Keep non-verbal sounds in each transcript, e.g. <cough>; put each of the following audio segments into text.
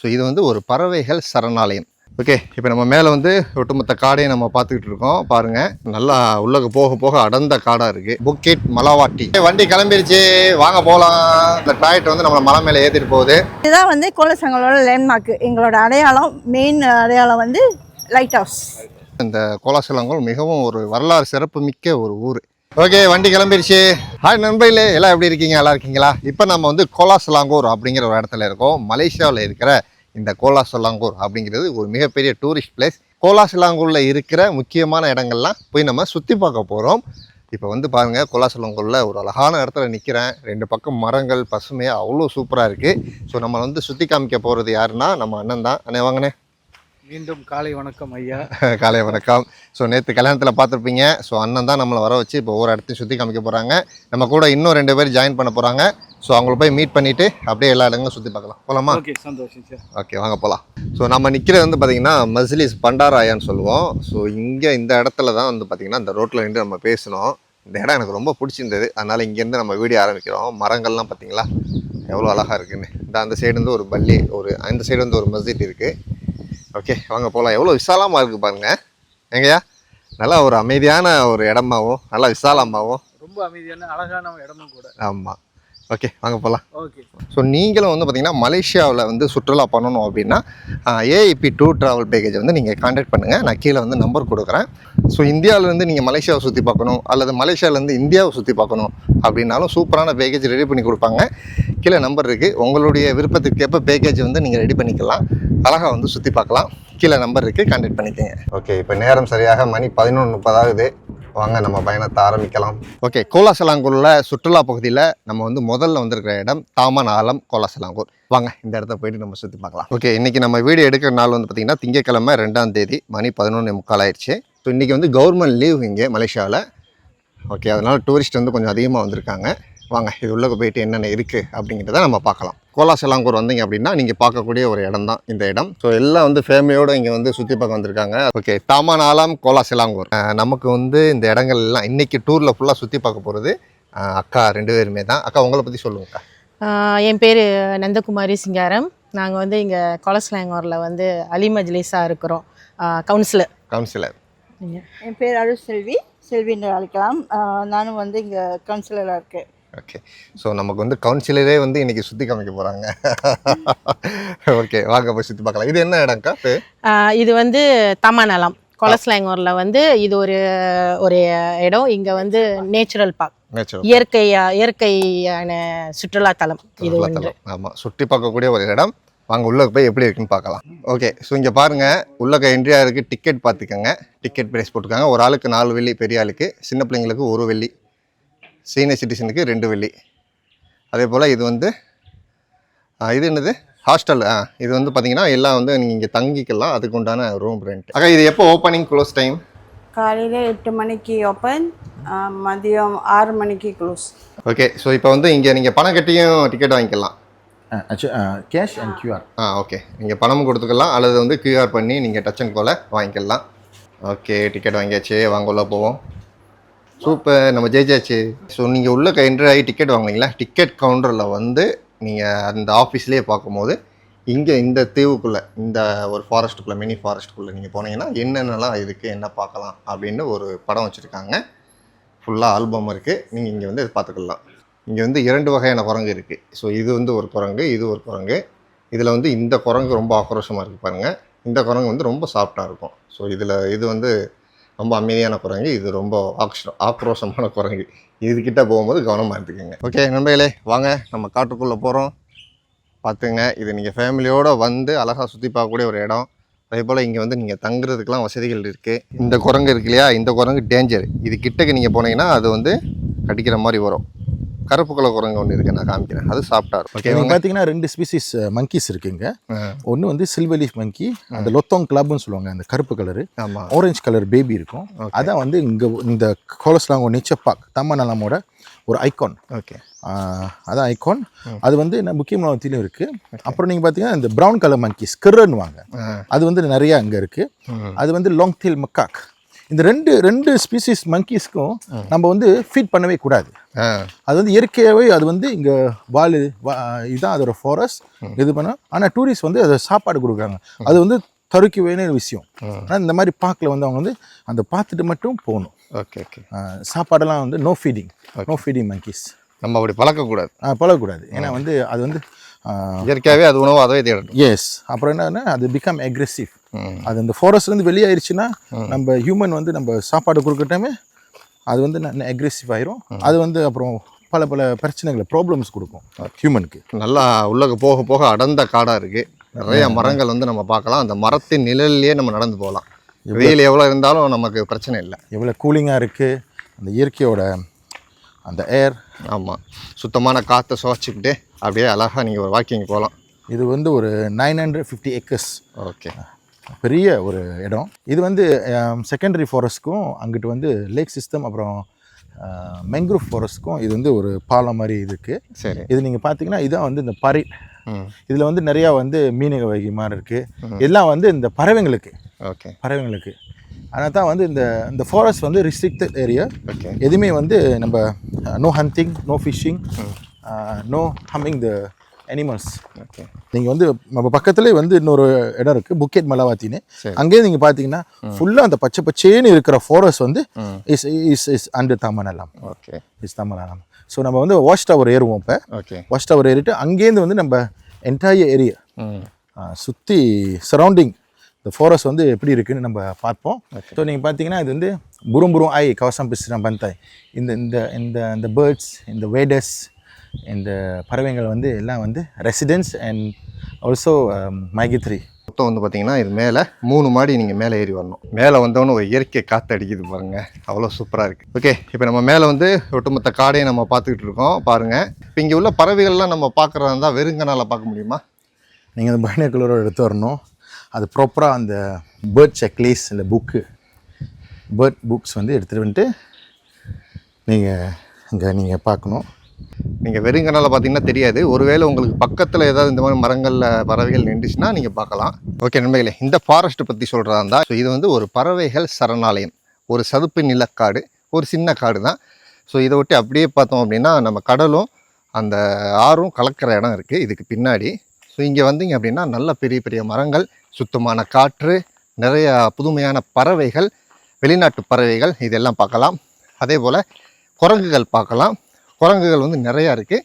So இது வந்து ஒரு பறவைகள் சரணாலயம். ஓகே இப்போ நம்ம மேலே வந்து ஒட்டுமொத்த காடையை நம்ம பார்த்துக்கிட்டு இருக்கோம். பாருங்க நல்லா உள்ளக போக போக அடர்ந்த காடாக இருக்கு. புக்கெட் மலாவாட்டி வண்டி கிளம்பிருச்சு. வாங்க போகலாம் இந்த டாய்ட் வந்து நம்மளை மலை மேலே ஏற்றிட்டு போகுது. இதுதான் வந்து கோலசங்களோட லேண்ட்மார்க் எங்களோட அடையாளம் மெயின் அடையாளம் வந்து லைட் ஹவுஸ் இந்த கோலாசலங்கோல் மிகவும் ஒரு வரலாறு சிறப்பு மிக்க ஒரு ஊர். ஓகே வண்டி கிளம்பிருச்சு. ஹாய் நண்பர்களே. எல்லாம் எப்படி இருக்கீங்க? நல்லா இருக்கீங்களா? இப்போ நம்ம வந்து கோலாசலாங்கூர் அப்படிங்கிற ஒரு இடத்துல இருக்கோம். மலேசியாவில் இருக்கிற இந்த கோலாசலாங்கூர் அப்படிங்கிறது ஒரு மிகப்பெரிய டூரிஸ்ட் பிளேஸ் கோலாசலாங்கூரில் இருக்கிற முக்கியமான இடங்கள்லாம் போய் நம்ம சுற்றி பார்க்க போகிறோம் இப்போ வந்து பாருங்கள் கோலாசலாங்கூரில் ஒரு அழகான இடத்துல நிற்கிறேன் ரெண்டு பக்கம் மரங்கள் பசுமையாக அவ்வளோ சூப்பராக இருக்குது ஸோ நம்ம வந்து சுற்றி காமிக்க போகிறது யாருன்னா நம்ம அண்ணன் தான். அண்ணே வாங்கண்ணே. மீண்டும் காலை வணக்கம் ஐயா. <laughs> காலை வணக்கம். ஸோ நேற்று கல்யாணத்தில் பார்த்துருப்பீங்க. ஸோ அண்ணன் தான் நம்மளை வர வச்சு இப்போ ஒவ்வொரு இடத்தையும் சுற்றி காமிக்க போகிறாங்க நம்ம கூட இன்னும் ரெண்டு பேர் ஜாயின் பண்ண போகிறாங்க ஸோ அவங்கள போய் மீட் பண்ணிவிட்டு அப்படியே எல்லா இடங்களும் சுற்றி பார்க்கலாம். போகலாமா ஓகே சந்தோஷம் சார் ஓகே வாங்க போகலாம் ஸோ நம்ம நிற்கிறது வந்து பார்த்திங்கன்னா மஜ்லிஸ் பண்டாராயான்னு சொல்லுவோம். ஸோ இங்கே இந்த இடத்துல தான் வந்து பார்த்திங்கன்னா இந்த ரோட்டில் நின்று நம்ம பேசணும். இந்த இடம் எனக்கு ரொம்ப பிடிச்சிருந்தது. அதனால் இங்கேருந்து நம்ம வீடியோ ஆரம்பிக்கிறோம். மரங்கள்லாம் பார்த்தீங்களா எவ்வளோ அழகாக இருக்குன்னு. இந்த அந்த சைடு வந்து ஒரு பள்ளி ஒரு அந்த சைடு வந்து ஒரு மஸ்ஜித் இருக்குது ஓகே வாங்க போகலாம் எவ்வளோ விசாலமாக இருக்குது பாருங்க. எங்கய்யா நல்லா ஒரு அமைதியான ஒரு இடமாவும் நல்லா விசாலமாகவும் ரொம்ப அமைதியான அழகான இடமும் கூட. ஆமாம் ஓகே வாங்க போகலாம் ஓகே. ஸோ நீங்களும் வந்து பார்த்தீங்கன்னா மலேசியாவில் வந்து சுற்றுலா பண்ணணும் அப்படின்னா ஏஐபி டூர் ட்ராவல் பேக்கேஜை வந்து நீங்கள் காண்டாக்ட் பண்ணுங்கள் நான் கீழே வந்து நம்பர் கொடுக்குறேன். ஸோ இந்தியாவிலேருந்து நீங்கள் மலேசியாவை சுற்றி பார்க்கணும் அல்லது மலேசியாவிலேருந்து இந்தியாவை சுற்றி பார்க்கணும் அப்படின்னாலும் சூப்பரான பேக்கேஜ் ரெடி பண்ணி கொடுப்பாங்க. கீழே நம்பர் இருக்குது உங்களுடைய விருப்பத்துக்கேற்ப பேக்கேஜ் வந்து நீங்கள் ரெடி பண்ணிக்கலாம். அழகாக வந்து சுற்றி பார்க்கலாம். கீழே நம்பர் இருக்குது காண்டாக்ட் பண்ணிக்கோங்க. ஓகே இப்போ நேரம் சரியாக மணி பதினொன்று முப்பதாகுது. வாங்க நம்ம பயணத்தை ஆரம்பிக்கலாம். ஓகே கோலாசலாங்கூரில் சுற்றுலா பகுதியில் நம்ம வந்து முதல்ல வந்திருக்கிற இடம் தாமன் ஆலம் கோலாசலாங்கூர். வாங்க இந்த இடத்த போயிட்டு நம்ம சுற்றி பார்க்கலாம். ஓகே இன்றைக்கி நம்ம வீடியோ எடுக்கிற நாள் வந்து பார்த்திங்கன்னா திங்கக்கிழமை ரெண்டாம் தேதி மணி பதினொன்று முக்கால் ஆயிடுச்சு. ஸோ இன்றைக்கி வந்து கவர்மெண்ட் லீவ் இங்கே மலேசியாவில் ஓகே அதனால் டூரிஸ்ட் வந்து கொஞ்சம் அதிகமாக வந்திருக்காங்க. வாங்க இது உள்ளே போயிட்டு என்னென்ன இருக்குது அப்படிங்கிறத நம்ம பார்க்கலாம். கோலாசலாங்கூர் வந்தீங்க அப்படின்னா நீங்கள் பார்க்கக்கூடிய ஒரு இடம் தான் இந்த இடம். ஸோ எல்லாம் வந்து ஃபேமிலியோடு இங்கே வந்து சுற்றி பார்க்க வந்திருக்காங்க. ஓகே தாமானாலாம் கோலாசலாங்கூர். நமக்கு வந்து இந்த இடங்கள் எல்லாம் இன்றைக்கி டூரில் ஃபுல்லாக சுற்றி பார்க்க போகிறது அக்கா ரெண்டு பேருமே தான். அக்கா உங்களை பற்றி சொல்லுங்கக்கா என் பேர் நந்தகுமாரி சிங்காரம். நாங்கள் வந்து இங்கே கொலஸ்லாங்கூரில் வந்து அலி மஜ்லிஸாக இருக்கிறோம். கவுன்சிலர் கவுன்சிலர் என் பேர் அருள் செல்வி. செல்வின்னு அழைக்கலாம். ஆஹ் நானும் வந்து இங்கே கவுன்சிலராக இருக்கேன். ஓகே ஸோ நமக்கு வந்து கவுன்சிலரே வந்து இன்றைக்கி சுற்றி காமிக்க போகிறாங்க ஓகே வாங்க போய் சுற்றி பார்க்கலாம். இது என்ன இடம்க்கா? இது? வந்து தமாநலம். கொலஸ்லாங்கூரில் வந்து இது ஒரு ஒரு இடம். இங்கே வந்து நேச்சுரல் பார்க் நேச்சுரல் இயற்கையா இயற்கையான சுற்றுலாத்தலம். இது ஆமாம் சுற்றி பார்க்கக்கூடிய ஒரு இடம். வாங்க உள்ளே போய் எப்படி இருக்குன்னு பார்க்கலாம். ஓகே ஸோ இங்கே பாருங்கள் உள்ளக்க என்ட்ரியாக இருக்குது டிக்கெட் பார்த்துக்கோங்க. டிக்கெட் ப்ரைஸ் போட்டுருக்காங்க. ஒரு ஆளுக்கு நாலு வெள்ளி பெரிய ஆளுக்கு. சின்ன பிள்ளைங்களுக்கு ஒரு வெள்ளி. சீனியர் சிட்டிசனுக்கு ரெண்டு வெள்ளி. அதே போல் இது வந்து இது என்னது? ஹாஸ்டல் ஆ இது வந்து பார்த்தீங்கன்னா எல்லாம் வந்து நீங்கள் இங்கே தங்கிக்கலாம். அதுக்கு உண்டான ரூம் ரெண்ட் அக்கா இது எப்போ ஓப்பனிங் க்ளோஸ் டைம் காலையில் எட்டு மணிக்கு ஓப்பன் மதியம் ஆறு மணிக்கு க்ளோஸ் ஓகே ஸோ இப்போ வந்து இங்கே நீங்கள் பணம் கட்டியும் டிக்கெட் வாங்கிக்கலாம். Cash and QR ah okay நீங்கள் பணமும் கொடுத்துக்கலாம் அல்லது வந்து கியூஆர் பண்ணி நீங்கள் டச் அண்ட் கோலை வாங்கிக்கலாம். ஓகே டிக்கெட் வாங்கியாச்சு. வாங்க உள்ள போவோம். சூப்பர். நம்ம ஜெயிச்சாச்சு. ஸோ நீங்கள் உள்ளே என்ட்ரி ஆகி டிக்கெட் வாங்குனீங்களா? டிக்கெட் கவுண்டரில் வந்து நீங்கள் அந்த ஆஃபீஸ்லேயே பார்க்கும்போது இங்கே இந்த தீவுக்குள்ளே இந்த ஒரு ஃபாரஸ்ட்டுக்குள்ளே மினி ஃபாரஸ்ட்டுக்குள்ளே நீங்கள் போனீங்கன்னா என்னென்னலாம் இருக்குது என்ன பார்க்கலாம் அப்படின்னு ஒரு படம் வச்சுருக்காங்க. ஃபுல்லாக ஆல்பம் இருக்குது நீங்கள் இங்கே வந்து இதை பார்த்துக்கலாம். இங்கே வந்து இரண்டு வகையான குரங்கு இருக்குது ஸோ இது வந்து ஒரு குரங்கு இது ஒரு குரங்கு. இதில் வந்து இந்த குரங்கு ரொம்ப ஆக்ரோஷமாக இருக்குது பாருங்கள் இந்த குரங்கு வந்து ரொம்ப சாஃப்டாக இருக்கும். ஸோ இதில் இது வந்து ரொம்ப அமைதியான குரங்கு. இது ரொம்ப ஆக்ஷ ஆக்ரோஷமான குரங்கு. இதுக்கிட்ட போகும்போது கவனமாக எடுத்துக்கோங்க ஓகே நண்பர்களே வாங்க நம்ம காட்டுக்குள்ளே போகிறோம் பார்த்துங்க இது நீங்கள் ஃபேமிலியோடு வந்து அழகாக சுற்றி பார்க்கக்கூடிய ஒரு இடம். அதே போல் இங்கே வந்து நீங்கள் தங்குறதுக்கெலாம் வசதிகள் இருக்குது இந்த குரங்கு இருக்கு இல்லையா? இந்த குரங்கு டேஞ்சர் இது கிட்டக்கு நீங்கள் போனீங்கன்னா அது வந்து கடிக்கிற மாதிரி வரும். கருப்பு கலர் குரங்கு ஒன்று இருக்குது நான் காமிக்கிறேன். அது சாப்பிட்டா இருக்கும். ஓகே பார்த்தீங்கன்னா ரெண்டு ஸ்பீசிஸ் மங்கீஸ் இருக்குங்க. ஒன்று வந்து சில்வர் லீஃப் மங்கி அந்த லொத்தோங் கிளப்னு சொல்லுவாங்க அந்த கருப்பு கலரு. ஆமாம் ஆரஞ்சு கலர் பேபி இருக்கும். அதான் வந்து இங்கே இந்த கோலஸ்லாங்கோ நேச்சர் பார்க் தம்மநலமோட ஒரு ஐகான் ஓகே அதான் ஐகான் அது வந்து என்ன முக்கியமானத்திலும் இருக்குது அப்புறம் நீங்கள் பார்த்தீங்கன்னா இந்த ப்ரௌன் கலர் மங்கி ஸ்கிர்ன்னு வாங்க. அது வந்து நிறைய அங்கே இருக்குது அது வந்து லாங் டெயில் மக்காக் இந்த ரெண்டு ரெண்டு ஸ்பீசிஸ் மங்கீஸ்க்கும் நம்ம வந்து ஃபீட் பண்ணவே கூடாது. அது வந்து இயற்கையாகவே அது வந்து இங்கே வாழு வா- இதுதான் அதோட ஃபாரஸ்ட் இது பண்ண ஆனால் டூரிஸ்ட் வந்து அதை சாப்பாடு கொடுக்குறாங்க. அது வந்து தருக்க வேண்டிய விஷயம். ஆனால் இந்த மாதிரி பார்க்கில் வந்து அவங்க வந்து அந்த பார்த்துட்டு மட்டும் போகணும். Okay okay. சாப்பாடெல்லாம் வந்து no feeding no feeding monkeys. நம்ம அப்படி பழக்கக்கூடாது. பழகக்கூடாது. ஏன்னா வந்து அது வந்து இயற்கையாகவே அது உணவு அதவே தேடணும் எஸ் அப்புறம் என்னன்னா அது பிகம் அக்ரெசிவ். அது அந்த ஃபாரஸ்ட்லேருந்து வெளியாயிருச்சுன்னா நம்ம ஹியூமன் வந்து நம்ம சாப்பாடு கொடுக்கட்டாமே அது வந்து அக்ரெசிவ் ஆயிரும். அது வந்து அப்புறம் பல பல பிரச்சனைகளை ப்ராப்ளம்ஸ் கொடுக்கும் ஹியூமனுக்கு நல்லா உள்ளக போக போக அடர்ந்த காடாக இருக்குது நிறைய மரங்கள் வந்து நம்ம பார்க்கலாம். அந்த மரத்தின் நிழல்லையே நம்ம நடந்து போகலாம். வெயில் எவ்வளோ இருந்தாலும் நமக்கு பிரச்சனை இல்லை. எவ்வளோ கூலிங்காக இருக்குது அந்த இயற்கையோட அந்த ஏர் ஆமாம் சுத்தமான காற்றை சுவாச்சிக்கிட்டு அப்படியே அழகாக நீங்கள் ஒரு வாக்கிங் போகலாம் இது வந்து ஒரு nine hundred fifty acres okay பெரிய ஒரு இடம். இது வந்து செகண்டரி ஃபாரஸ்ட்க்கும் அங்கிட்டு வந்து லேக் சிஸ்டம் அப்புறம் மெங்க்ரூவ் ஃபாரஸ்ட்க்கும் இது வந்து ஒரு பாலம் மாதிரி இதுக்கு சரி. இது நீங்கள் பார்த்தீங்கன்னா இதான் வந்து இந்த பறை. இதில் வந்து நிறையா வந்து மீனக வகை மாதிரி இருக்குது எல்லாம் வந்து இந்த பறவைங்களுக்கு. ஓகே பறவைங்களுக்கு. அதனால தான் வந்து இந்த இந்த ஃபாரஸ்ட் வந்து ரிஸ்ட்ரிக்டட் ஏரியா எதுவுமே வந்து நம்ம no hunting no fishing no humming the animals okay நீங்கள் வந்து நம்ம பக்கத்துலேயே வந்து இன்னொரு இடம் இருக்குது புக்கெட் மலவாத்தின்னு. அங்கேயே நீங்கள் பார்த்தீங்கன்னா ஃபுல்லாக அந்த பச்சை பச்சேன்னு இருக்கிற ஃபாரஸ்ட் வந்து. இஸ் இஸ் இஸ் அண்டு தாமனலாம் ஓகே. இஸ் தாமனலாம் ஸோ நம்ம வந்து வாஷ் டவர் ஏறுவோம் இப்போ. ஓகே. வாஷ் டவர் ஏறிட்டு அங்கேருந்து வந்து நம்ம என்டையர் ஏரியா சுற்றி சரௌண்டிங் இந்த ஃபாரஸ்ட் வந்து எப்படி இருக்குன்னு நம்ம பார்ப்போம். ஸோ நீங்கள் பார்த்தீங்கன்னா இது வந்து புரும் புரும் ஆய் கவசம் பிசினா பந்தாய் இந்த இந்த இந்த இந்த பேர்ட்ஸ் இந்த வேடஸ் இந்த பறவைகள் வந்து எல்லாம் வந்து ரெசிடென்ஸ் அண்ட் ஆல்சோ மைகித்ரி மொத்தம் வந்து பார்த்தீங்கன்னா இது மேலே மூணு மாடி நீங்கள் மேலே ஏறி வரணும். மேலே வந்தவொன்னே ஒரு இயற்கை காற்று அடிக்குது பாருங்க. அவ்வளோ சூப்பராக இருக்குது ஓகே இப்போ நம்ம மேலே வந்து ஒட்டுமொத்த காடையை நம்ம பார்த்துக்கிட்டு இருக்கோம். பாருங்கள் இப்போ இங்கே உள்ள பறவைகள்லாம் நம்ம பார்க்குறதா இருந்தால் வெறுங்கனால பார்க்க முடியுமா? நீங்கள் அந்த பைனக்குலரோட எடுத்து வரணும். அது ப்ராப்பராக அந்த பேர்ட் செக்லீஸ் இல்லை புக்கு பேர்ட் புக்ஸ் வந்து எடுத்துகிட்டு வந்துட்டு நீங்கள் இங்கே நீங்கள் பார்க்கணும். நீங்கள் வெறுங்கனால பார்த்தீங்கன்னா தெரியாது. ஒருவேளை உங்களுக்கு பக்கத்தில் ஏதாவது இந்த மாதிரி மரங்களில் பறவைகள் நின்றுச்சுன்னா நீங்கள் பார்க்கலாம் ஓகே நண்பர்களே இந்த ஃபாரஸ்ட்டு பற்றி சொல்கிறதா இருந்தால் ஸோ இது வந்து ஒரு பறவைகள் சரணாலயம். ஒரு சதுப்பு நிலக்காடு ஒரு சின்ன காடு தான் ஸோ இதை ஒட்டி அப்படியே பார்த்தோம் அப்படின்னா நம்ம கடலும் அந்த ஆறும் கலக்கிற இடம் இருக்குது இதுக்கு பின்னாடி. ஸோ இங்கே வந்தீங்க அப்படின்னா நல்ல பெரிய பெரிய மரங்கள் சுத்தமான காற்று நிறைய புதுமையான பறவைகள் வெளிநாட்டு பறவைகள் இதெல்லாம் பார்க்கலாம். அதே போல் குரங்குகள் பார்க்கலாம். குரங்குகள் வந்து நிறையா இருக்குது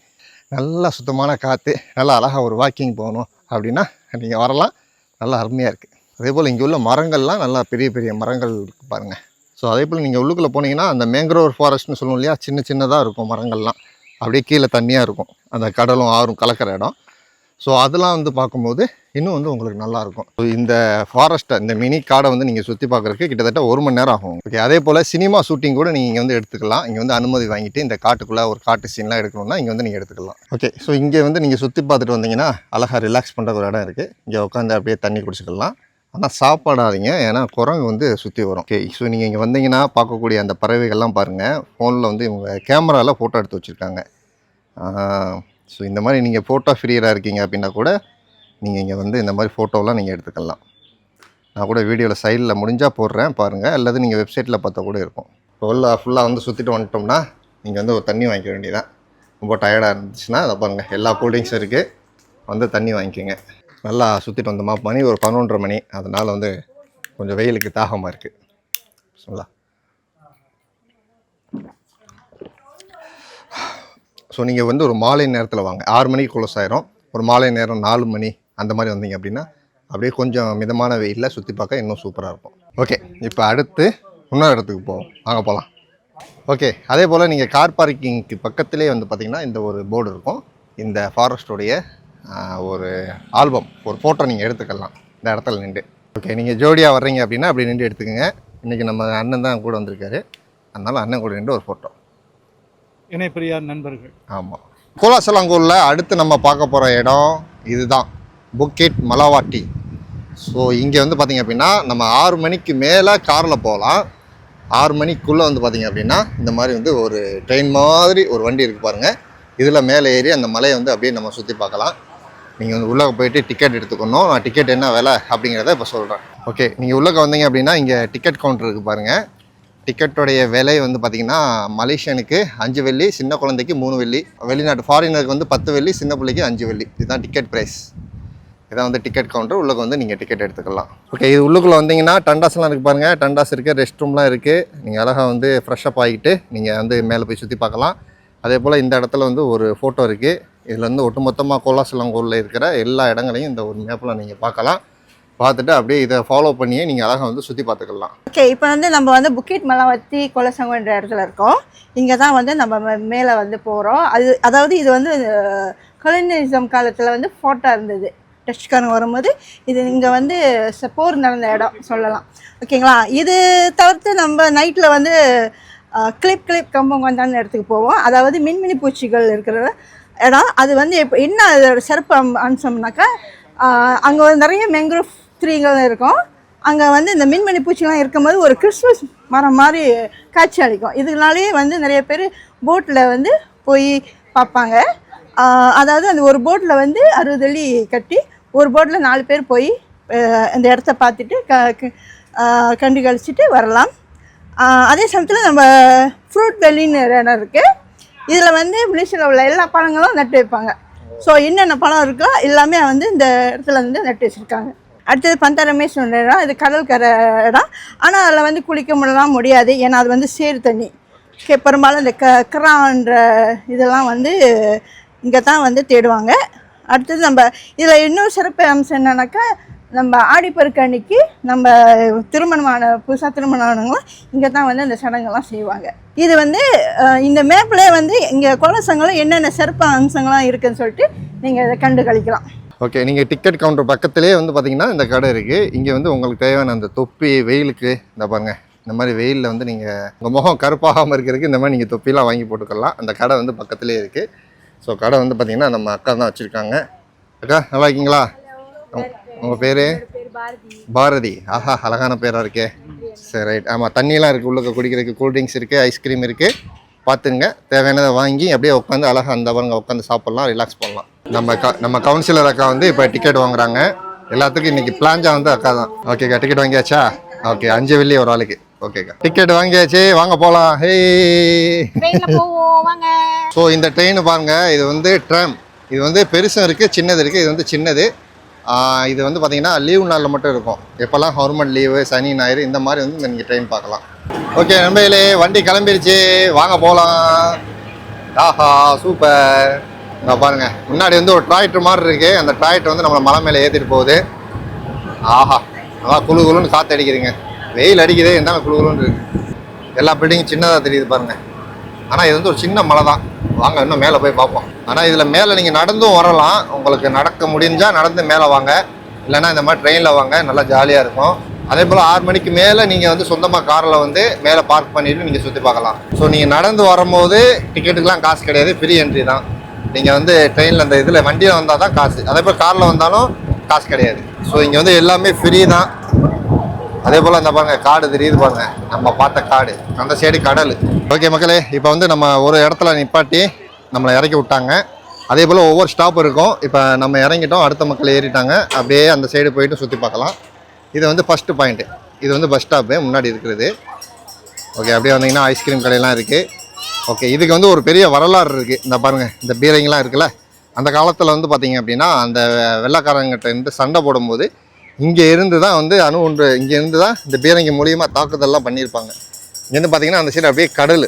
நல்லா சுத்தமான காற்று நல்லா அழகாக ஒரு வாக்கிங் போகணும் அப்படின்னா நீங்கள் வரலாம். நல்லா அருமையாக இருக்குது அதே போல் இங்கே உள்ள மரங்கள்லாம் நல்லா பெரிய பெரிய மரங்கள் இருக்கு பாருங்கள் ஸோ அதே போல் நீங்கள் உள்ளுக்குள்ளே போனீங்கன்னா அந்த மேங்க்ரோவ் ஃபாரஸ்ட்னு சொல்லுவோம் இல்லையா? சின்ன சின்னதாக இருக்கும் மரங்கள்லாம். அப்படியே கீழே தண்ணியாக இருக்கும். அந்த கடலும் ஆறும் கலக்கிற இடம். ஸோ அதெல்லாம் வந்து பார்க்கும்போது இன்னும் வந்து உங்களுக்கு நல்லாயிருக்கும். ஸோ இந்த ஃபாரஸ்ட்டை இந்த மினி காடை வந்து நீங்கள் சுற்றி பார்க்குறதுக்கு கிட்டத்தட்ட ஒரு மணி நேரம் ஆகும். ஓகே அதே போல் சினிமா ஷூட்டிங் கூட நீங்கள் இங்கே வந்து எடுத்துக்கலாம். இங்கே வந்து அனுமதி வாங்கிட்டு இந்த காட்டுக்குள்ளே ஒரு காட்டு சீன்லாம் எடுக்கணும்னா இங்கே வந்து நீங்கள் எடுத்துக்கலாம். ஓகே ஸோ இங்கே வந்து நீங்கள் சுற்றி பார்த்துட்டு வந்தீங்கன்னா அழகாக ரிலாக்ஸ் பண்ணுற ஒரு இடம் இருக்குது இங்கே உட்காந்து அப்படியே தண்ணி குடிச்சிக்கலாம். ஆனால் சாப்பாடாதீங்க ஏன்னா குரங்கு வந்து சுற்றி வரும். ஓகே ஸோ நீங்கள் இங்கே வந்தீங்கன்னா பார்க்கக்கூடிய அந்த பறவைகள்லாம் பாருங்கள் ஃபோனில் வந்து இவங்க கேமராவில் ஃபோட்டோ எடுத்து வச்சுருக்காங்க. ஸோ இந்த மாதிரி நீங்கள் ஃபோட்டோ ஃப்ரீயராக இருக்கீங்க அப்படின்னா கூட நீங்கள் இங்கே வந்து இந்த மாதிரி ஃபோட்டோலாம் நீங்கள் எடுத்துக்கலாம். நான் கூட வீடியோவில் சைடில் முடிஞ்சால் போடுறேன் பாருங்கள் அல்லது நீங்கள் வெப்சைட்டில் பார்த்தா கூட இருக்கும். இப்போ உள்ள ஃபுல்லாக வந்து சுற்றிட்டு வந்துட்டோம்னா நீங்கள் வந்து ஒரு தண்ணி வாங்கிக்க வேண்டியதான் ரொம்ப டயர்டாக இருந்துச்சுன்னா அதை பாருங்கள் எல்லா கூல்ட்ரிங்ஸும் இருக்குது வந்து தண்ணி வாங்கிக்கோங்க. நல்லா சுற்றிட்டு வந்தோமா? மணி ஒரு பதினொன்றரை மணி. அதனால் வந்து கொஞ்சம் வெயிலுக்கு தாகமாக இருக்குது சொல்லலாம் ஸோ நீங்கள் வந்து ஒரு மாலை நேரத்தில் வாங்க. ஆறு மணிக்கு க்ளோஸ் ஆயிரும். ஒரு மாலை நேரம் நாலு மணி அந்த மாதிரி வந்தீங்க அப்படின்னா அப்படியே கொஞ்சம் மிதமான வெயிலில் சுற்றி பார்க்க இன்னும் சூப்பராக இருக்கும். ஓகே இப்போ அடுத்து இன்னொரு இடத்துக்கு போவோம். வாங்க போகலாம் ஓகே அதே போல் நீங்கள் கார் பார்க்கிங்க்கு பக்கத்துலேயே வந்து பார்த்தீங்கன்னா இந்த ஒரு போர்டு இருக்கும். இந்த ஃபாரஸ்டோடைய ஒரு ஆல்பம் ஒரு ஃபோட்டோ நீங்கள் எடுத்துக்கலாம். இந்த இடத்துல நின்று. ஓகே நீங்கள் ஜோடியாக வர்றீங்க அப்படின்னா அப்படி நின்று எடுத்துக்கோங்க. இன்றைக்கி நம்ம அண்ணன் தான் கூட வந்திருக்காரு. அதனால் அண்ணன் கூட நின்று ஒரு ஃபோட்டோ இணைப்பிரியார் நண்பர்கள். ஆமாம் கோலாசலாங்கூரில் அடுத்து நம்ம பார்க்க போகிற இடம் இதுதான். புக்கெட் மலாவாட்டி. ஸோ இங்கே வந்து பார்த்திங்க அப்படின்னா நம்ம ஆறு மணிக்கு மேலே காரில் போகலாம். ஆறு மணிக்குள்ளே வந்து பார்த்திங்க அப்படின்னா இந்த மாதிரி வந்து ஒரு ட்ரெயின் மாதிரி ஒரு வண்டி இருக்குது பாருங்கள் இதில் மேலே ஏறி அந்த மலையை வந்து அப்படியே நம்ம சுற்றி பார்க்கலாம். நீங்கள் வந்து உள்ளே போயிட்டு டிக்கெட் எடுத்துக்கணும். நான் டிக்கெட் என்ன விலை அப்படிங்கிறத இப்போ சொல்கிறேன் ஓகே நீங்கள் உள்ளே வந்தீங்க அப்படின்னா இங்கே டிக்கெட் கவுண்டர் இருக்குது பாருங்கள் டிக்கெட்டோடைய விலை வந்து பார்த்திங்கன்னா மலேசியனுக்கு அஞ்சு வெள்ளி சின்ன குழந்தைக்கு மூணு வெள்ளி வெளிநாட்டு ஃபாரினருக்கு வந்து பத்து வெள்ளி சின்ன பிள்ளைக்கு அஞ்சு வெள்ளி. இதுதான் டிக்கெட் ப்ரைஸ் இதான் வந்து டிக்கெட் கவுண்டர் உள்ளுக்கு வந்து நீங்கள் டிக்கெட் எடுத்துக்கலாம். ஓகே இது உள்ளுக்குள்ளே வந்தீங்கன்னா டண்டாஸ்லாம் இருக்குது பாருங்கள் டண்டாஸ் இருக்குது ரெஸ்ட் ரூம்லாம் இருக்குது நீங்கள் அழகாக வந்து ஃப்ரெஷ்அப் ஆகிட்டு நீங்கள் வந்து மேலே போய் சுற்றி பார்க்கலாம். அதே போல் இந்த இடத்துல வந்து ஒரு ஃபோட்டோ இருக்குது இதில் வந்து ஒட்டுமொத்தமாக கோலாசலங்கூரில் இருக்கிற எல்லா இடங்களையும் இந்த ஒரு மேப்பில் நீங்கள் பார்க்கலாம். பார்த்துட்டு அப்படியே இதை ஃபாலோ பண்ணியே நீங்கள் அழகாக வந்து சுற்றி பார்த்துக்கலாம். ஓகே இப்போ வந்து நம்ம வந்து புக்கிட் மலாவத்தி கொலசங்கன்ற இடத்துல இருக்கோம். இங்கே தான் வந்து நம்ம மே- மேலே வந்து போகிறோம் அது அதாவது இது வந்து கொலனிசம் காலத்தில் வந்து ஃபோட்டோ இருந்தது. டச்சுக்காரங்க வரும்போது இது இங்கே வந்து போர் நடந்த இடம் சொல்லலாம். ஓகேங்களா இது தவிர்த்து நம்ம நைட்டில் வந்து கிளிப் கிளிப் கம்பம் கொண்டாந்த இடத்துக்கு போவோம். அதாவது மின்மினி பூச்சிகள் இருக்கிற இடம். அது வந்து இப்போ என்ன அதோட சிறப்பு அம்சம்னாக்கா அங்கே வந்து நிறைய மேங்க்ரோவ் ட்ரீகள் இருக்கும். அங்கே வந்து இந்த மின்மணி பூச்சிலாம் இருக்கும்போது ஒரு கிறிஸ்மஸ் மரம் மாதிரி காட்சி அளிக்கும். இதனாலேயே வந்து நிறைய பேர் போட்டில் வந்து போய் பார்ப்பாங்க. அதாவது அந்த ஒரு போட்டில் வந்து அறுபது அள்ளி கட்டி ஒரு போட்டில் நாலு பேர் போய் அந்த இடத்த பார்த்துட்டு க க- கண்டு கழிச்சிட்டு வரலாம். அதே சமயத்தில் நம்ம ஃப்ரூட் வெள்ளின்னு ஒரு இடம் இருக்குது இதில் வந்து மலேசியாவில் உள்ள எல்லா பழங்களும் நட்டு வைப்பாங்க. ஸோ என்னென்ன பழம் இருக்கோ எல்லாமே வந்து இந்த இடத்துல வந்து நட்டு வச்சுருக்காங்க. அடுத்தது பந்தரமேஸ் ஒன்று இடம் இது கடற்கரை இடம் ஆனால் அதில் வந்து குளிக்க முடியலாம் முடியாது. ஏன்னா அது வந்து சேறு தண்ணி. கே பெரும்பாலும் இந்த க கிரான்ற இதெல்லாம் வந்து இங்கே தான் வந்து தேடுவாங்க. அடுத்தது நம்ம இதில் இன்னொரு சிறப்பு அம்சம் என்னன்னாக்கா நம்ம ஆடிப்பெருக்கு அன்னைக்கு நம்ம திருமணமான புதுசாக திருமணம் ஆனவங்களாம் இங்கே தான் வந்து அந்த சடங்கெல்லாம் செய்வாங்க. இது வந்து இந்த மேப்பில் வந்து இங்கே குலசங்களும் என்னென்ன சிறப்பு அம்சங்கள்லாம் இருக்குதுன்னு சொல்லிட்டு நீங்கள் இதை கண்டு கழிக்கலாம். ஓகே நீங்கள் டிக்கெட் கவுண்டர் பக்கத்துலேயே வந்து பார்த்தீங்கன்னா இந்த கடை இருக்குது இங்கே வந்து உங்களுக்கு தேவையான அந்த தொப்பி வெயிலுக்கு இந்த பாருங்கள் இந்த மாதிரி வெயிலில் வந்து நீங்கள் உங்கள் முகம் கருப்பாகாமல் இருக்கிறதுக்கு இந்த மாதிரி நீங்கள் தொப்பிலாம் வாங்கி போட்டுக்கலாம். அந்த கடை வந்து பக்கத்துலேயே இருக்குது ஸோ கடை வந்து பார்த்திங்கன்னா நம்ம அக்கா தான் வச்சுருக்காங்க. அக்கா நல்லா இருக்கீங்களா? உங்கள் பேர்? பாரதி. ஆஹா அழகான பேராக இருக்கே. சரி ரைட் ஆமாம் தண்ணியெல்லாம் இருக்குது உள்ளே குடிக்கிறதுக்கு கூல்ட்ரிங்க்ஸ் இருக்குது ஐஸ்கிரீம் இருக்குது பார்த்துங்க. தேவையானதை வாங்கி அப்படியே உட்காந்து அழகாக அந்த பாருங்க உட்காந்து சாப்பிட்லாம் ரிலாக்ஸ் பண்ணலாம். நம்ம க நம்ம கவுன்சிலர் அக்கா வந்து இப்போ டிக்கெட் வாங்குறாங்க. எல்லாத்துக்கும் இன்னைக்கு பிளான்ஜா வந்து அக்கா தான். ஓகேக்கா டிக்கெட் வாங்கியாச்சா? ஓகே அஞ்சு வெள்ளி ஒரு ஆளுக்கு. ஓகேக்கா டிக்கெட் வாங்கியாச்சு. வாங்க போகலாம் ஹே ஸோ இந்த ட்ரெயின் பாருங்க இது வந்து ட்ராம் இது வந்து பெருசும் இருக்குது சின்னது இருக்குது இது வந்து சின்னது. இது வந்து பார்த்தீங்கன்னா லீவு நாளில் மட்டும் இருக்கும். எப்போல்லாம் கவர்மெண்ட் லீவு சனி ஞாயிறு இந்த மாதிரி வந்து நீங்கள் ட்ரெயின் பார்க்கலாம். ஓகே நண்பர்களே வண்டி கிளம்பிருச்சு. வாங்க போகலாம் ஆஹா சூப்பர் இங்கே பாருங்க முன்னாடி வந்து ஒரு டிராக்டர் மாதிரி இருக்குது அந்த டிராக்டர் வந்து நம்மளை மலை மேலே ஏற்றிட்டு போகுது. ஆஹா நல்லா குளு குளுன்னு காற்று அடிக்குதுங்க வெயில் அடிக்குது இருந்தாலும் குழு குழுன்னு இருக்குது எல்லா பில்டிங்கும் சின்னதாக தெரியுது பாருங்கள் ஆனால் இது வந்து ஒரு சின்ன மலை தான். வாங்க இன்னும் மேலே போய் பார்ப்போம். ஆனால் இதில் மேலே நீங்கள் நடந்தும் வரலாம். உங்களுக்கு நடக்க முடிஞ்சால் நடந்து மேலே வாங்க. இல்லைன்னா இந்த மாதிரி ட்ரெயினில் வாங்க. நல்லா ஜாலியாக இருக்கும். அதே போல் ஆறு மணிக்கு மேலே நீங்கள் வந்து சொந்தமாக காரில் வந்து மேலே பார்க் பண்ணிவிட்டு நீங்கள் சுற்றி பார்க்கலாம். ஸோ நீங்கள் நடந்து வரும்போது டிக்கெட்டுக்கெலாம் காசு கிடையாது. ஃப்ரீ என்ட்ரி தான். நீங்கள் வந்து ட்ரெயினில் அந்த இதில் வண்டியில் வந்தால் தான் காசு. அதே போல் காரில் வந்தாலும் காசு கிடையாது. ஸோ இங்கே வந்து எல்லாமே ஃப்ரீ தான். அதே போல் அந்த பாருங்க காடு தெரியுது பாருங்க. நம்ம பார்த்த காடு. அந்த சைடு கடல். ஓகே மக்களே இப்போ வந்து நம்ம ஒரு இடத்துல நிப்பாட்டி நம்மளை இறக்கி விட்டாங்க. அதே போல் ஒவ்வொரு ஸ்டாப் இருக்கும். இப்போ நம்ம இறங்கிட்டோம் அடுத்த மக்கள் ஏறிட்டாங்க. அப்படியே அந்த சைடு போயிட்டு சுற்றி பார்க்கலாம். இது வந்து ஃபஸ்ட்டு பாயிண்ட்டு இது வந்து பஸ் ஸ்டாப்பு முன்னாடி இருக்கிறது. ஓகே அப்படியே வந்தீங்கன்னா ஐஸ்கிரீம் கடையெல்லாம் இருக்குது ஓகே இதுக்கு வந்து ஒரு பெரிய வரலாறு இருக்குது இந்த பாருங்கள் இந்த பீரங்கெலாம் இருக்குல்ல. அந்த காலத்தில் வந்து பார்த்தீங்க அப்படின்னா அந்த வெள்ளக்காரங்கிட்ட இருந்து சண்டை போடும்போது இங்கே இருந்து தான் வந்து அணு ஒன்று இங்கே இருந்து தான் இந்த பீரங்கி மூலியமாக தாக்குதல்லாம் பண்ணியிருப்பாங்க. இங்கேருந்து பார்த்தீங்கன்னா அந்த சைடு அப்படியே கடல்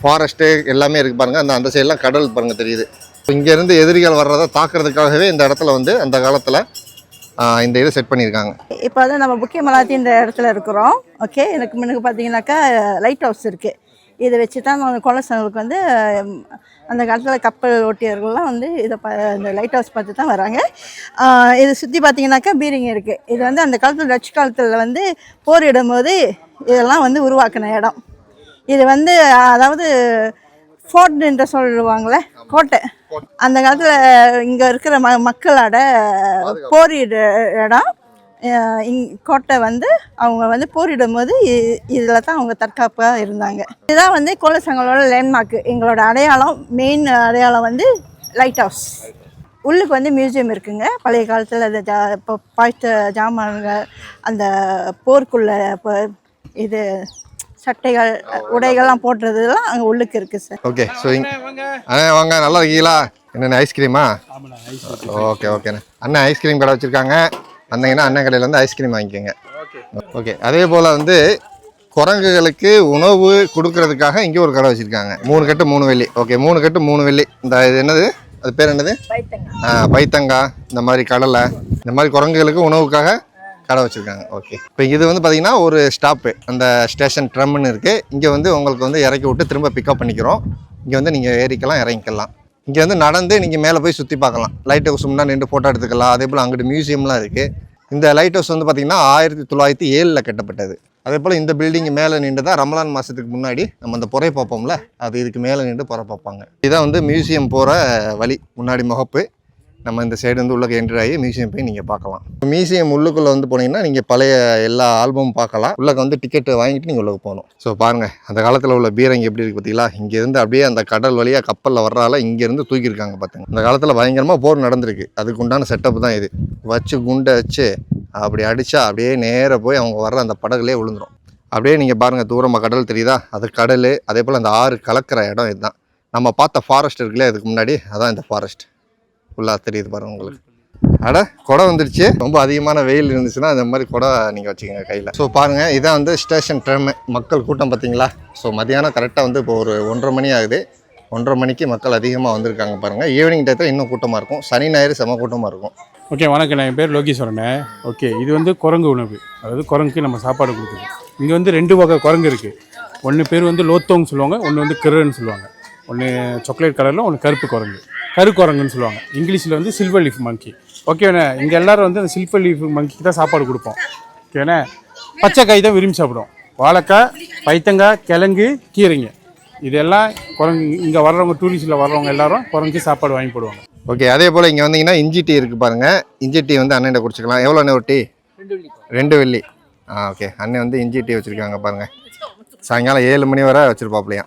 ஃபாரஸ்ட்டு எல்லாமே இருக்குது பாருங்கள் அந்த அந்த சைடெலாம் கடல் பாருங்கள் தெரியுது. இங்கேருந்து எதிரிகள் வர்றதை தாக்குறதுக்காகவே இந்த இடத்துல வந்து அந்த காலத்தில் இந்த இதை செட் பண்ணியிருக்காங்க. இப்போ வந்து நம்ம புக்கிய இந்த இடத்துல இருக்கிறோம். ஓகே எனக்கு முன்னுக்கு பார்த்தீங்கன்னாக்கா லைட் ஹவுஸ் இருக்குது இதை வச்சு தான் குலசங்களுக்கு வந்து அந்த காலத்தில் கப்பல் ஓட்டியர்கள்லாம் வந்து இதை ப இந்த லைட் ஹவுஸ் பார்த்து தான் வராங்க இது சுற்றி பார்த்தீங்கன்னாக்கா பீரிங் இருக்குது இது வந்து அந்த காலத்தில் டச் காலத்தில் வந்து போரிடும் போது இதெல்லாம் வந்து உருவாக்கின இடம். இது வந்து அதாவது ஃபோர்ட் என்று சொல்லுவாங்களே கோட்டை. அந்த காலத்தில் இங்கே இருக்கிற ம மக்களோட போரிட இடம். இங் கோட்டை வந்து அவங்க வந்து போரிடும் போது இதில் தான் அவங்க தற்காப்பாக இருந்தாங்க. இதுதான் வந்து கோலசங்களோட லேண்ட்மார்க்கு எங்களோட அடையாளம் மெயின் அடையாளம் வந்து லைட் ஹவுஸ் உள்ளுக்கு வந்து மியூசியம் இருக்குங்க. பழைய காலத்தில் அந்த ஜா இப்போ பாய்த்த ஜாமான்கள் அந்த போருக்குள்ள இப்போ இது சட்டைகள் உடைகள்லாம் போட்டுறதுலாம் அங்கே உள்ளுக்கு இருக்குது சார் ஓகே ஸோ அண்ணே வாங்க நல்லா இருக்கீங்களா? என்னென்ன ஐஸ்கிரீமா ஓகே ஓகேண்ணே அண்ணன் ஐஸ்கிரீம் கடை வச்சுருக்காங்க. வந்தீங்கன்னா அண்ணன் கடையில் வந்து ஐஸ்கிரீம் வாங்கிக்கோங்க. ஓகே அதே போல் வந்து குரங்குகளுக்கு உணவு கொடுக்கறதுக்காக இங்கே ஒரு கடை வச்சுருக்காங்க. மூணு கட்டு மூணு வெள்ளி. ஓகே மூணு கட்டு மூணு வெள்ளி. இந்த இது என்னது? அது பேர் என்னது? ஆ பைத்தங்காய் இந்த மாதிரி கடலை. இந்த மாதிரி குரங்குகளுக்கு உணவுக்காக கடை வச்சுருக்காங்க. ஓகே இப்போ இது வந்து பார்த்தீங்கன்னா ஒரு ஸ்டாப்பு அந்த ஸ்டேஷன் ட்ரம்னு இருக்குது இங்கே வந்து உங்களுக்கு வந்து இறக்கி விட்டு திரும்ப பிக்கப் பண்ணிக்கிறோம். இங்கே வந்து நீங்கள் ஏறிக்கலாம் இறங்கிக்கலாம். இங்கே வந்து நடந்து நீங்கள் மேலே போய் சுற்றி பார்க்கலாம். லைட் ஹவுஸ் முன்னாடி நின்று ஃபோட்டோ எடுத்துக்கலாம். அதே போல் அங்கிட்டு மியூசியம்லாம் இருக்குது இந்த லைட் ஹவுஸ் வந்து பார்த்திங்கன்னா ஆயிரத்தி தொள்ளாயிரத்தி ஏழில் கட்டப்பட்டது. அதே போல் இந்த பில்டிங் மேலே நின்று தான் ரமலான் மாதத்துக்கு முன்னாடி நம்ம அந்த புறை பார்ப்போம்ல அது இதுக்கு மேலே நின்று புறை பார்ப்பாங்க. இதுதான் வந்து மியூசியம் போகிற வழி முன்னாடி முகப்பு. நம்ம இந்த சைடு வந்து உள்ளே என்ட்ரி ஆகி மியூசியம் போய் நீங்கள் பார்க்கலாம். மியூசியம் உள்ளுக்குள்ளே வந்து போனீங்கன்னா நீங்கள் பழைய எல்லா ஆல்பமும் பார்க்கலாம். உள்ளே வந்து டிக்கெட் வாங்கிட்டு நீங்கள் உள்ளே போகணும். ஸோ பாருங்கள் அந்த காலத்தில் உள்ள பீரங்கி எப்படி இருக்குது பார்த்தீங்களா? இங்கேருந்து அப்படியே அந்த கடல் வழியாக கப்பலில் வர்றால இங்கேருந்து தூக்கியிருக்காங்க பார்த்துங்க அந்த காலத்தில் பயங்கரமாக போர் நடந்திருக்கு. அதுக்கு உண்டான செட்டப் தான் இது. வச்சு குண்டை வச்சு அப்படி அடித்தா அப்படியே நேராக போய் அவங்க வர்ற அந்த படகுலேயே விழுந்துரும். அப்படியே நீங்கள் பாருங்கள் தூரமாக கடல் தெரியுதா? அது கடல் அதே போல் அந்த ஆறு கலக்கிற இடம் இதுதான். நம்ம பார்த்த ஃபாரஸ்ட் இருக்குல்ல இதுக்கு முன்னாடி அதான் இந்த ஃபாரஸ்ட் ஃபுல்லாக தெரியுது பாருங்க உங்களுக்கு. அட குடம் வந்துடுச்சு ரொம்ப அதிகமான வெயில் இருந்துச்சுன்னா இந்த மாதிரி குடம் நீங்கள் வச்சுக்கோங்க கையில். ஸோ பாருங்கள் இதான் வந்து ஸ்டேஷன் ட்ரெம் மக்கள் கூட்டம் பார்த்தீங்களா? ஸோ மதியானம் கரெக்டாக வந்து இப்போ ஒரு ஒன்றரை மணி ஆகுது. ஒன்றரை மணிக்கு மக்கள் அதிகமாக வந்திருக்காங்க பாருங்கள் ஈவினிங் டயத்தில் இன்னும் கூட்டமாக இருக்கும். சனி ஞாயிறு செம கூட்டமாக இருக்கும். ஓகே வணக்கம். என் பேர் லோகேஸ்வரனே. ஓகே இது வந்து குரங்கு உணவு. அதாவது குரங்குக்கு நம்ம சாப்பாடு கொடுக்குது இங்கே வந்து ரெண்டு வகை குரங்கு இருக்குது ஒன்று பேர் வந்து லோத்தோங் சொல்லுவாங்க ஒன்று வந்து கிரன்னு சொல்லுவாங்க. ஒன்று சாக்லேட் கலரில் ஒன்று கருப்பு குரங்கு. கரு குரங்குன்னு சொல்லுவாங்க. இங்கிலீஷில் வந்து சில்வர் லீஃப் மங்கி ஓகேண்ணே இங்கே எல்லாரும் வந்து அந்த சில்வர் லீஃப் மங்கிக்கு தான் சாப்பாடு கொடுப்போம். ஓகேண்ணே பச்சை காய் தான் விரும்பி சாப்பிடுவோம். வாழைக்காய் பைத்தங்காய் கிழங்கு கீரைங்க. இதெல்லாம் குரங்கு இங்கே வர்றவங்க டூரிஸ்டில் வர்றவங்க எல்லாரும் குரங்கு சாப்பாடு வாங்கி போடுவாங்க. ஓகே அதே போல் இங்கே வந்தீங்கன்னா இஞ்சி டீ இருக்குது பாருங்கள் இஞ்சி டீ வந்து அண்ணன் குடிச்சிக்கலாம். எவ்வளோ அண்ணன் ஒரு டீ? ரெண்டு வெள்ளி. ஆ ஓகே அண்ணன் வந்து இஞ்சி டீ வச்சுருக்காங்க பாருங்கள் சாயங்காலம் ஏழு மணி வரை வச்சுருப்பாப்லையா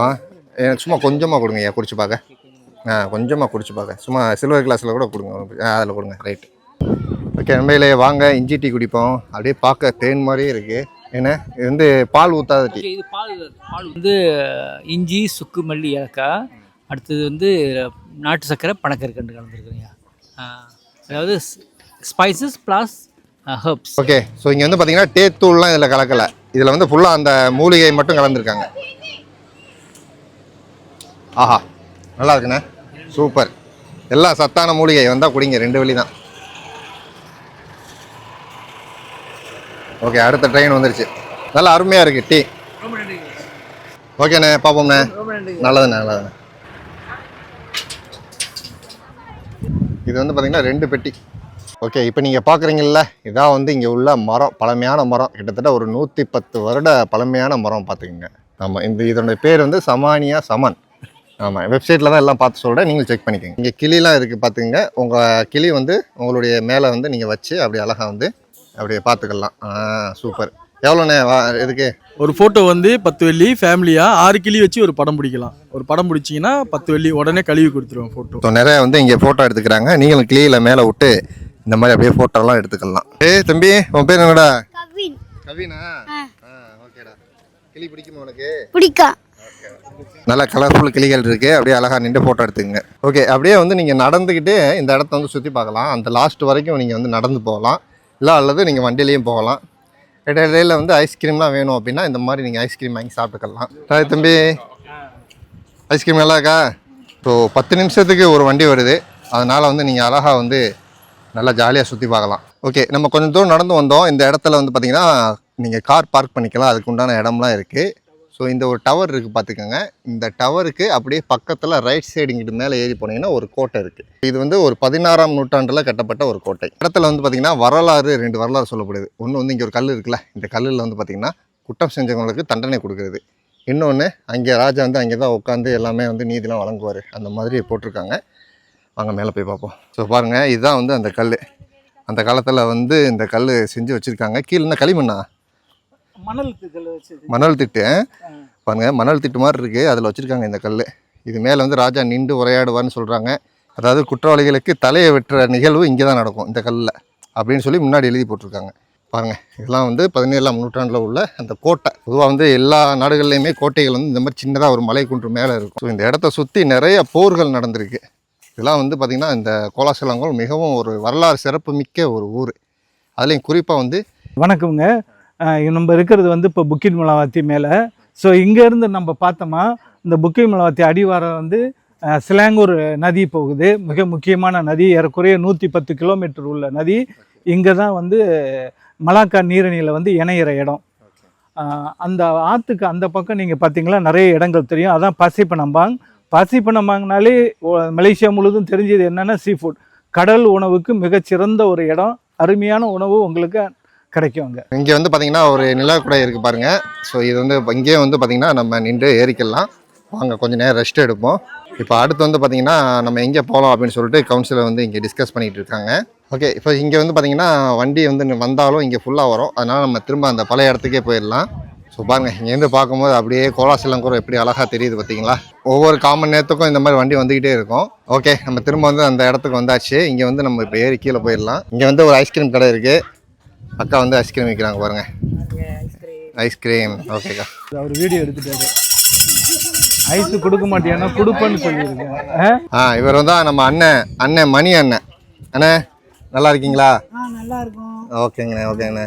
ஆ எனக்கு சும்மா கொஞ்சமாக கொடுங்க ஐயா குடிச்சு பார்க்க. ஆ கொஞ்சமாக குடிச்சு பார்க்க சும்மா சில்வர் கிளாஸில் கூட கொடுங்க. அதில் கொடுங்க. ரைட் ஓகே நண்பையிலே வாங்க. இஞ்சி டீ குடிப்போம். அப்படியே பார்க்க தேன் மாதிரியே இருக்குது என்ன? இது வந்து பால் ஊற்றாத டீ. இது பால் பால் வந்து இஞ்சி சுக்கு மல்லி ஏலக்காய். அடுத்தது வந்து நாட்டு சர்க்கரை பனக்கற்கண்டு கலந்துருக்குறீங்க. அதாவது spices plus herbs okay so இங்கே வந்து பார்த்தீங்கன்னா தேத்தூள்லாம் இதில் கலக்கலை. இதில் வந்து ஃபுல்லாக அந்த மூலிகை மட்டும் கலந்துருக்காங்க. ஆஹா நல்லா இருக்குண்ணே. சூப்பர். எல்லா சத்தான மூலிகை வந்தால் குடிங்க ரெண்டு வழி தான். ஓகே அடுத்த ட்ரெயின் வந்துருச்சு. நல்லா அருமையாக இருக்குது டீ. ஓகேண்ணே பார்ப்போம்ண்ணே நல்லதுண்ணே நல்லதுண்ணே. இது வந்து பார்த்தீங்கன்னா ரெண்டு பெட்டி. ஓகே இப்போ நீங்கள் பார்க்குறீங்கள இதான் வந்து இங்கே உள்ள மரம் பழமையான மரம். கிட்டத்தட்ட ஒரு நூற்றி பத்து வருட பழமையான மரம் பார்த்துக்குங்க ஆமாம் இந்த இதனுடைய பேர் வந்து சமானியா சமன். ஆமாம் வெப்சைட்டில் தான் எல்லாம் பார்த்து சொல்கிறேன் நீங்கள் செக் பண்ணிக்கோங்க. இங்கே கிளிலாம் இருக்குது பார்த்துக்குங்க உங்கள் கிளி வந்து உங்களுடைய மேலே வந்து நீங்கள் வச்சு அப்படி அழகாக வந்து அப்படியே பார்த்துக்கலாம் ஆ சூப்பர் எவ்வளோண்ணே? வா இதுக்கு? ஒரு ஃபோட்டோ வந்து பத்து வெள்ளி ஃபேமிலியாக ஆறு கிளி வச்சு ஒரு படம் பிடிக்கலாம். ஒரு படம் பிடிச்சிங்கன்னா பத்து வெள்ளி உடனே கழுவி கொடுத்துருவோம் ஃபோட்டோ ஸோ நிறைய வந்து இங்கே ஃபோட்டோ எடுத்துக்கிறாங்க. நீங்களும் கிளியில் மேலே விட்டு இந்த மாதிரி அப்படியே ஃபோட்டோலாம் எடுத்துக்கலாம். ஏய் தம்பி உன் பேர் என்னடா? கவின். கவினா? ஓகேடா. கிளி பிடிக்குமா உனக்கு? பிடிக்கா. நல்லா கலர்ஃபுல் கிளிகள் இருக்குது அப்படியே அழகாக நின்று ஃபோட்டோ எடுத்துங்க ஓகே அப்படியே வந்து நீங்கள் நடந்துக்கிட்டே இந்த இடத்த வந்து சுற்றி பார்க்கலாம். அந்த லாஸ்ட் வரைக்கும் நீங்கள் வந்து நடந்து போகலாம். இல்லை அல்லது நீங்கள் வண்டியிலையும் போகலாம். இடையில வந்து ஐஸ்கிரீம்லாம் வேணும் அப்படின்னா இந்த மாதிரி நீங்கள் ஐஸ்கிரீம் வாங்கி சாப்பிட்டுக்கலாம். ஹாய் தம்பி. ஐஸ்கிரீம் நல்லா இருக்கா? ஸோ பத்து நிமிஷத்துக்கு ஒரு வண்டி வருது. அதனால் வந்து நீங்கள் அழகாக வந்து நல்லா ஜாலியாக சுற்றி பார்க்கலாம். ஓகே நம்ம கொஞ்சம் தூரம் நடந்து வந்தோம். இந்த இடத்துல வந்து பார்த்தீங்கன்னா நீங்கள் கார் பார்க் பண்ணிக்கலாம். அதுக்கு உண்டான இடம்லாம் இருக்குது ஸோ இந்த ஒரு டவர் இருக்குது பார்த்துக்கோங்க இந்த டவருக்கு அப்படியே பக்கத்தில் ரைட் சைடு இங்கிட்டு மேலே ஏறி போனீங்கன்னா ஒரு கோட்டை இருக்குது இது வந்து ஒரு பதினாறாம் நூற்றாண்டில் கட்டப்பட்ட ஒரு கோட்டை. இடத்துல வந்து பார்த்திங்கன்னா வரலாறு ரெண்டு வரலாறு சொல்லப்படுது. ஒன்று வந்து இங்கே ஒரு கல் இருக்குல்ல. இந்த கல்லில் வந்து பார்த்திங்கன்னா குற்றம் செஞ்சவங்களுக்கு தண்டனை கொடுக்குறது. இன்னொன்று அங்கே ராஜா வந்து அங்கே தான் உட்காந்து எல்லாமே வந்து நீதிலாம் வழங்குவார். அந்த மாதிரி போட்டிருக்காங்க. வாங்க மேலே போய் பார்ப்போம் ஸோ பாருங்கள் இதுதான் வந்து அந்த கல் அந்த காலத்தில் வந்து இந்த கல் செஞ்சு வச்சுருக்காங்க. கீழே என்ன களிமண்ணா? மணல் மணல் திட்டு. பாருங்க மணல் திட்டு மாதிரி இருக்குது அதில் வச்சுருக்காங்க இந்த கல் இது மேலே வந்து ராஜா நின்று உரையாடுவார்னு சொல்கிறாங்க அதாவது குற்றவாளிகளுக்கு தலையை வெட்டுற நிகழ்வு இங்கே தான் நடக்கும் இந்த கல்லில். அப்படின்னு சொல்லி முன்னாடி எழுதி போட்டிருக்காங்க. பாருங்க இதெல்லாம் வந்து பதினேழாம் நூற்றாண்டில் உள்ள அந்த கோட்டை. பொதுவாக வந்து எல்லா நாடுகள்லையுமே கோட்டைகள் வந்து இந்த மாதிரி சின்னதாக ஒரு மலை குன்று மேலே இருக்கும். ஸோ இந்த இடத்த சுற்றி நிறைய போர்கள் நடந்திருக்கு. இதெல்லாம் வந்து பார்த்திங்கன்னா இந்த கோலாசலங்கோல் மிகவும் ஒரு வரலாறு சிறப்புமிக்க ஒரு ஊர். அதுலேயும் குறிப்பாக வந்து வணக்கம்ங்க. நம்ம இருக்கிறது வந்து இப்போ புக்கிட் மலாவத்தி மேலே. ஸோ இங்கேருந்து நம்ம பார்த்தோமா இந்த புக்கிட் மலாவத்தி அடிவாரம் வந்து சிலாங்கூர் நதி போகுது. மிக முக்கியமான நதி ஏறக்குறைய நூற்றி பத்து கிலோமீட்டர் உள்ள நதி. இங்கே தான் வந்து மலாக்கா நீரணியில் வந்து இணையிற இடம். அந்த ஆற்றுக்கு அந்த பக்கம் நீங்கள் பார்த்தீங்களா நிறைய இடங்கள் தெரியும். அதான் பசிப்பனம்பாங் பசிப்பனம்பாங்கனாலே மலேசியா முழுதும் தெரிஞ்சது என்னென்னா சீ ஃபுட் கடல் உணவுக்கு மிகச்சிறந்த ஒரு இடம். அருமையான உணவு உங்களுக்கு கிடைக்கும் அங்கே. இங்கே வந்து பார்த்திங்கன்னா ஒரு நிலக்குடை இருக்குது பாருங்கள் ஸோ இது வந்து இங்கேயே வந்து பார்த்திங்கன்னா நம்ம நின்று ஏறிக்கலாம். வாங்க கொஞ்சம் நேரம் ரெஸ்ட் எடுப்போம். இப்போ அடுத்து வந்து பார்த்திங்கன்னா நம்ம எங்கே போகலாம் அப்படின்னு சொல்லிட்டு கவுன்சிலர் வந்து இங்கே டிஸ்கஸ் பண்ணிகிட்டு இருக்காங்க. ஓகே இப்போ இங்கே வந்து பார்த்திங்கன்னா வண்டி வந்து வந்தாலும் இங்கே ஃபுல்லாக வரும். அதனால் நம்ம திரும்ப அந்த பழைய இடத்துக்கே போயிடலாம். ஸோ பாருங்கள் இங்கேருந்து பார்க்கும்போது அப்படியே கோலாசிலங்கூர் எப்படி அழகாக தெரியுது பார்த்தீங்களா ஒவ்வொரு காமன் நேரத்துக்கும் இந்த மாதிரி வண்டி வந்துக்கிட்டே இருக்கும். ஓகே நம்ம திரும்ப வந்து அந்த இடத்துக்கு வந்தாச்சு. இங்கே வந்து நம்ம இப்போ ஏறி கீழே போயிடலாம். இங்கே வந்து ஒரு ஐஸ்கிரீம் கடை இருக்குது அக்கா வந்து ஐஸ்கிரீம் விற்கிறாங்க பாருங்க. ஐஸ்கிரீம் ஓகேக்கா அவர் வீடியோ எடுத்துட்டாரு. ஐஸ் கொடுக்க மாட்டேன்னா கொடுப்பேன்னு சொல்லியிருக்கேன் ஆ? இவர் வந்து நம்ம அண்ணன் அண்ணன் மணி அண்ணன். அண்ணே நல்லா இருக்கீங்களா? நல்லா இருக்கும் ஓகேங்கண்ணே ஓகேங்கண்ணே.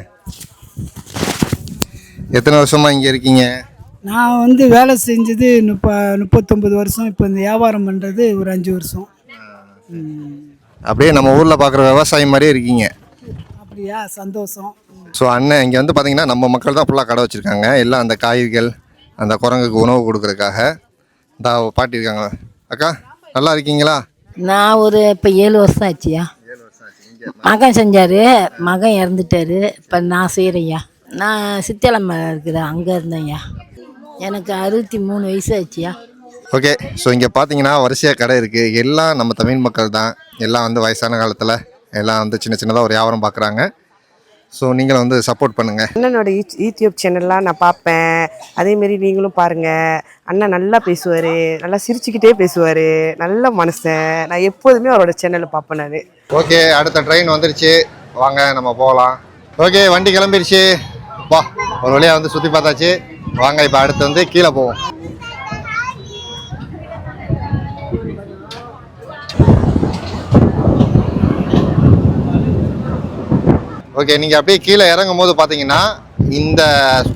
எத்தனை வருஷமா இங்கே இருக்கீங்க? நான் வந்து வேலை செஞ்சது முப்ப முப்பத்தொம்பது வருஷம். இப்போ இந்த வியாபாரம் பண்ணுறது ஒரு அஞ்சு வருஷம். அப்படியே நம்ம ஊரில் பார்க்குற விவசாயி மாதிரியே இருக்கீங்க. அப்படியா? சந்தோஷம். ஸோ அண்ணன் இங்கே வந்து பார்த்தீங்கன்னா நம்ம மக்கள் தான் ஃபுல்லாக கடை வச்சுருக்காங்க. எல்லாம் அந்த காய்கறிகள் அந்த குரங்குக்கு உணவு கொடுக்கறதுக்காக. இந்த பாட்டி இருக்காங்க. அக்கா நல்லா இருக்கீங்களா? நான் ஒரு இப்போ ஏழு வருஷம் ஆச்சுயா? மகன் செஞ்சார். மகன் இறந்துட்டாரு. இப்போ நான் செய்கிறேன்யா நான் சித்தலம்மை இருக்கிறேன் அங்கே இருந்தேன்யா. எனக்கு அறுபத்தி மூணு வயசு ஆச்சுயா? ஓகே ஸோ இங்கே பார்த்தீங்கன்னா வரிசையாக கடை இருக்குது எல்லாம் நம்ம தமிழ் மக்கள் தான். எல்லாம் வந்து வயசான காலத்தில் எல்லாம் வந்து சின்ன சின்னதாக ஒரு வியாபாரம் பார்க்குறாங்க ஸோ நீங்களும் வந்து சப்போர்ட் பண்ணுங்கள் அண்ணனோட யூ- யூடியூப் சேனல்லாம் நான் பார்ப்பேன். அதேமாரி நீங்களும் பாருங்கள் அண்ணன் நல்லா பேசுவார். நல்லா சிரிச்சுக்கிட்டே பேசுவார். நல்ல மனுஷன் நான் எப்போதுமே அவரோட சேனலை பார்ப்பேன் நான். ஓகே அடுத்த ட்ரெயின் வந்துருச்சு. வாங்க நம்ம போகலாம். ஓகே வண்டி கிளம்பிருச்சு. வா ஒரு வழியாக வந்து சுற்றி பார்த்தாச்சு. வாங்க இப்போ அடுத்து வந்து கீழே போவோம். ஓகே நீங்கள் அப்படியே கீழே இறங்கும் போது பார்த்தீங்கன்னா இந்த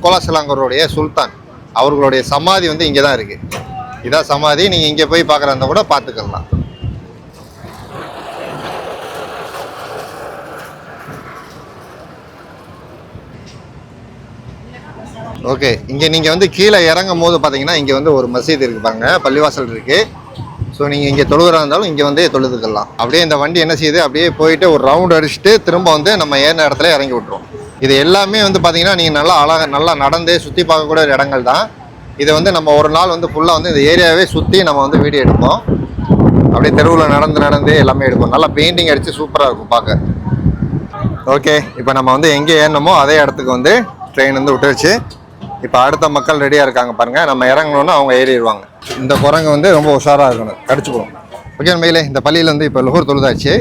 கோலாசலாங்கருடைய சுல்தான் அவர்களுடைய சமாதி வந்து இங்கே தான் இருக்குது இதான் சமாதி நீங்கள் இங்கே போய் பார்க்குறத கூட பார்த்துக்கலாம் ஓகே இங்கே நீங்கள் வந்து கீழே இறங்கும் போது பார்த்தீங்கன்னா இங்கே வந்து ஒரு மசீது இருக்கு பாருங்க பள்ளிவாசல் இருக்குது ஸோ நீங்கள் இங்கே தொழுகிறா இருந்தாலும் இங்கே வந்து தொழுதுக்கலாம். அப்படியே இந்த வண்டி என்ன செய்யுது? அப்படியே போயிட்டு ஒரு ரவுண்ட் அடிச்சுட்டு திரும்ப வந்து நம்ம ஏறின இடத்துல இறங்கி விட்டுரும். இது எல்லாமே வந்து பார்த்தீங்கன்னா நீங்கள் நல்லா அழகாக நல்லா நடந்தே சுற்றி பார்க்கக்கூடிய இடங்கள் தான். இதை வந்து நம்ம ஒரு நாள் வந்து ஃபுல்லாக வந்து இந்த ஏரியாவே சுற்றி நம்ம வந்து வீடியோ எடுப்போம். அப்படியே தெருவில் நடந்து நடந்து எல்லாமே எடுப்போம். நல்லா பெயிண்டிங் அடித்து சூப்பராக இருக்கும் பார்க்க. ஓகே இப்போ நம்ம வந்து எங்கே ஏறினோமோ அதே இடத்துக்கு வந்து ட்ரெயின் வந்து விட்டுருச்சு. இப்போ அடுத்த மக்கள் ரெடியாக இருக்காங்க பாருங்க. நம்ம இறங்கணுன்னா அவங்க ஏறிடுவாங்க. இந்த குரங்கு வந்து ரொம்ப உஷாராக இருக்கணும். கடிச்சுக்கணும் ஓகே உண்மையிலே இந்த பள்ளியில் வந்து இப்போ லுகூர் தொழுதாச்சு.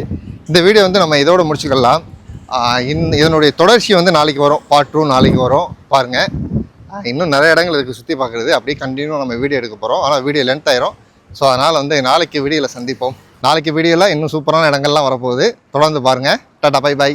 இந்த வீடியோ வந்து நம்ம இதோட முடிச்சுக்கலாம். இன் இதனுடைய தொடர்ச்சி வந்து நாளைக்கு வரும். பார்ட் டூ நாளைக்கு வரும். பாருங்கள் இன்னும் நிறைய இடங்கள் இருக்குது சுற்றி பார்க்குறது. அப்படியே கண்டினியூ நம்ம வீடியோ எடுக்க போகிறோம் ஆனால் வீடியோ லென்த் ஆயிரும். ஸோ அதனால் வந்து நாளைக்கு வீடியோவில் சந்திப்போம். நாளைக்கு வீடியோவில் இன்னும் சூப்பரான இடங்கள்லாம் வரப்போகுது. தொடர்ந்து பாருங்கள் டாடா பை பை